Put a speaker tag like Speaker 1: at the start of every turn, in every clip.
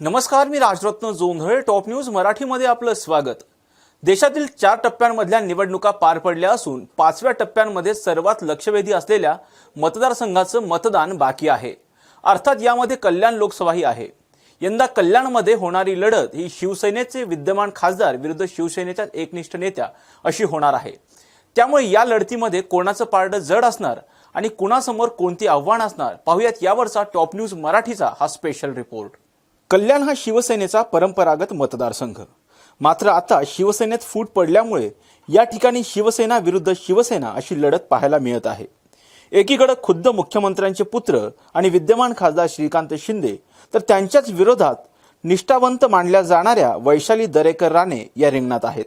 Speaker 1: नमस्कार मी Rajratna Jondhale top news मराठीमध्ये आपलं स्वागत. देशातील चार टप्प्यांमधल्या निवडणुका पार पडल्या असून पाचव्या टप्प्यांमध्ये सर्वात लक्षवेधी असलेल्या मतदारसंघाचं मतदान बाकी आहे. अर्थात यामध्ये कल्याण लोकसभाही आहे. यंदा कल्याणमध्ये होणारी लढत ही शिवसेनेचे विद्यमान खासदार विरुद्ध शिवसेनेच्या एकनिष्ठ नेत्या अशी होणार आहे. त्यामुळे या लढतीमध्ये कोणाचं पारडं जड असणार आणि कुणासमोर कोणती आव्हान असणार पाहूयात यावरचा टॉप न्यूज मराठीचा हा स्पेशल रिपोर्ट कल्याण हा शिवसेनेचा परंपरागत मतदारसंघ मात्र आता शिवसेनेत फूट पडल्यामुळे या ठिकाणी शिवसेना विरुद्ध शिवसेना अशी लढत पाहायला मिळत आहे. एकीकडे खुद्द मुख्यमंत्र्यांचे पुत्र आणि विद्यमान खासदार श्रीकांत शिंदे तर त्यांच्याच विरोधात निष्ठावंत मानल्या जाणाऱ्या वैशाली दरेकर राणे या रिंगणात आहेत.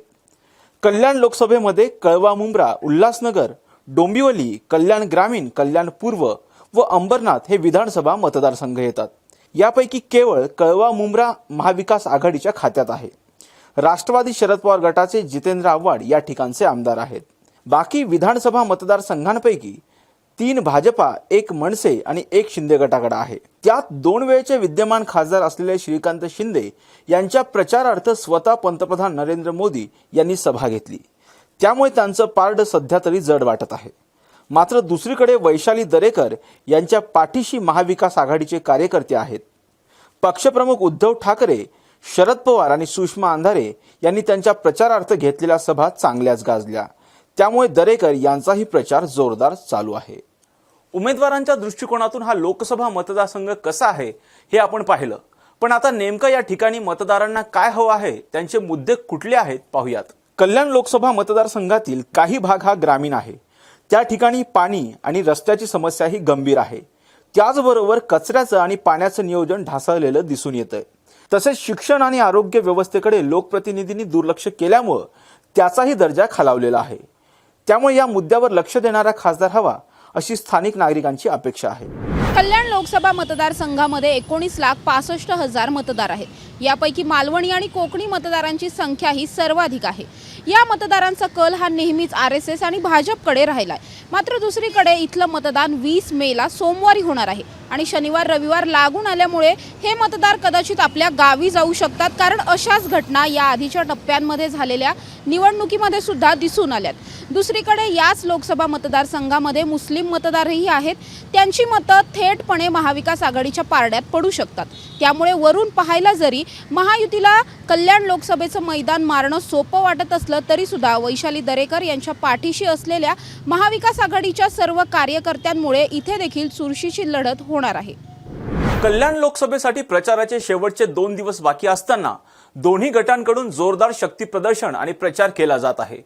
Speaker 1: कल्याण लोकसभेमध्ये कळवा मुंब्रा उल्हासनगर डोंबिवली कल्याण ग्रामीण कल्याण पूर्व व अंबरनाथ हे विधानसभा मतदारसंघ येतात. यापैकी केवळ कळवा मुंब्रा महाविकास आघाडीच्या खात्यात आहे. राष्ट्रवादी शरद पवार गटाचे जितेंद्र आव्हाड या ठिकाणचे आमदार आहेत. बाकी विधानसभा मतदारसंघांपैकी तीन भाजपा एक मनसे आणि एक शिंदे गटाकडे आहे. त्यात दोन वेळचे विद्यमान खासदार असलेले श्रीकांत शिंदे यांच्या प्रचारार्थ स्वतः पंतप्रधान नरेंद्र मोदी यांनी सभा घेतली. त्यामुळे त्यांचं पारड सध्या तरी जड वाटत आहे. मात्र दुसरीकडे वैशाली दरेकर यांच्या पाठीशी महाविकास आघाडीचे कार्यकर्ते आहेत. पक्षप्रमुख उद्धव ठाकरे शरद पवार आणि सुषमा अंधारे यांनी त्यांच्या प्रचारार्थ घेतलेल्या सभा चांगल्याच गाजल्या. त्यामुळे दरेकर यांचाही प्रचार जोरदार चालू आहे. उमेदवारांच्या दृष्टिकोनातून हा लोकसभा मतदारसंघ कसा आहे हे आपण पाहिलं. पण आता नेमकं या ठिकाणी मतदारांना काय हवं आहे त्यांचे मुद्दे कुठले आहेत पाहूयात. कल्याण लोकसभा मतदारसंघातील काही भाग हा ग्रामीण आहे. त्या ठिकाणी पाणी आणि रस्त्याची समस्या ही गंभीर आहे. त्याचबरोबर कचऱ्याचं आणि पाण्याचं नियोजन ढासळलेलं दिसून येतंय. तसेच शिक्षण आणि आरोग्य व्यवस्थेकडे लोकप्रतिनिधींनी दुर्लक्ष केल्यामुळं त्याचाही दर्जा खालावलेला आहे. त्यामुळे या मुद्द्यावर लक्ष देणारा खासदार हवा अशी स्थानिक नागरिकांची अपेक्षा आहे.
Speaker 2: कल्याण लोकसभा मतदारसंघामध्ये एकोणीस लाख पासष्ट हजार मतदार आहेत. यापैकी मालवणी आणि कोकणी मतदारांची संख्या ही सर्वाधिक आहे. या मतदारांचा कल हा नेहमीच आर एस एस आणि भाजपकडे राहिला आहे मात्र दुसरीकडे इथलं मतदान वीस मेला सोमवारी होणार आहे आणि शनिवार रविवार लागून आल्यामुळे हे मतदार कदाचित आपल्या गावी जाऊ शकतात कारण अशाच घटना या आधीच्या टप्प्यांमध्ये झालेल्या निवडणुकीमध्ये सुद्धा दिसून आल्यात. दुसरीकडे याच लोकसभा मतदारसंघामध्ये मुस्लिम मतदारही आहेत. त्यांची मतं थेटपणे महाविकास आघाडीच्या पारड्यात पडू शकतात. त्यामुळे वरून पाहायला जरी महायुतीला कल्याण लोकसभेचं मैदान मारणं सोपं वाटत असलं तरी सुद्धा वैशाली दरेकर यांच्या पाठीशी असलेल्या महाविकास आघाडीच्या सर्व कार्यकर्त्यांमुळे इथे देखील चुरशीची लढत होणार आहे.
Speaker 1: कल्याण लोकसभेसाठी प्रचाराचे शेवटचे दोन दिवस बाकी असताना दोन्ही गटांकडून जोरदार शक्ती प्रदर्शन आणि प्रचार केला जात आहे.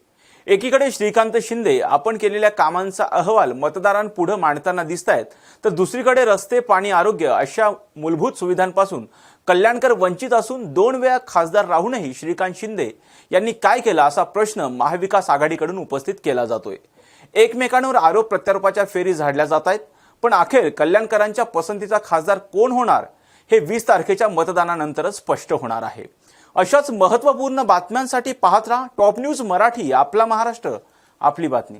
Speaker 1: एकीकडे श्रीकांत शिंदे आपण केलेल्या कामांचा अहवाल मतदारांपुढे मांडताना दिसत आहेत तर दुसरीकडे रस्ते पाणी आरोग्य अशा मूलभूत सुविधांपासून कल्याणकर वंचित असून दोन वेळा खासदार राहूनही श्रीकांत शिंदे यांनी काय केलं असा प्रश्न महाविकास आघाडीकडून उपस्थित केला जातोय. एकमेकांवर आरोप प्रत्यारोपाच्या फेरी झाडल्या जात आहेत पण अखेर कल्याणकरांच्या पसंतीचा खासदार कोण होणार हे वीस तारखेच्या मतदानानंतरच स्पष्ट होणार आहे. अशाच महत्त्वपूर्ण बातम्यांसाठी पाहत राहा टॉप न्यूज मराठी आपला महाराष्ट्र. आपली बातमी.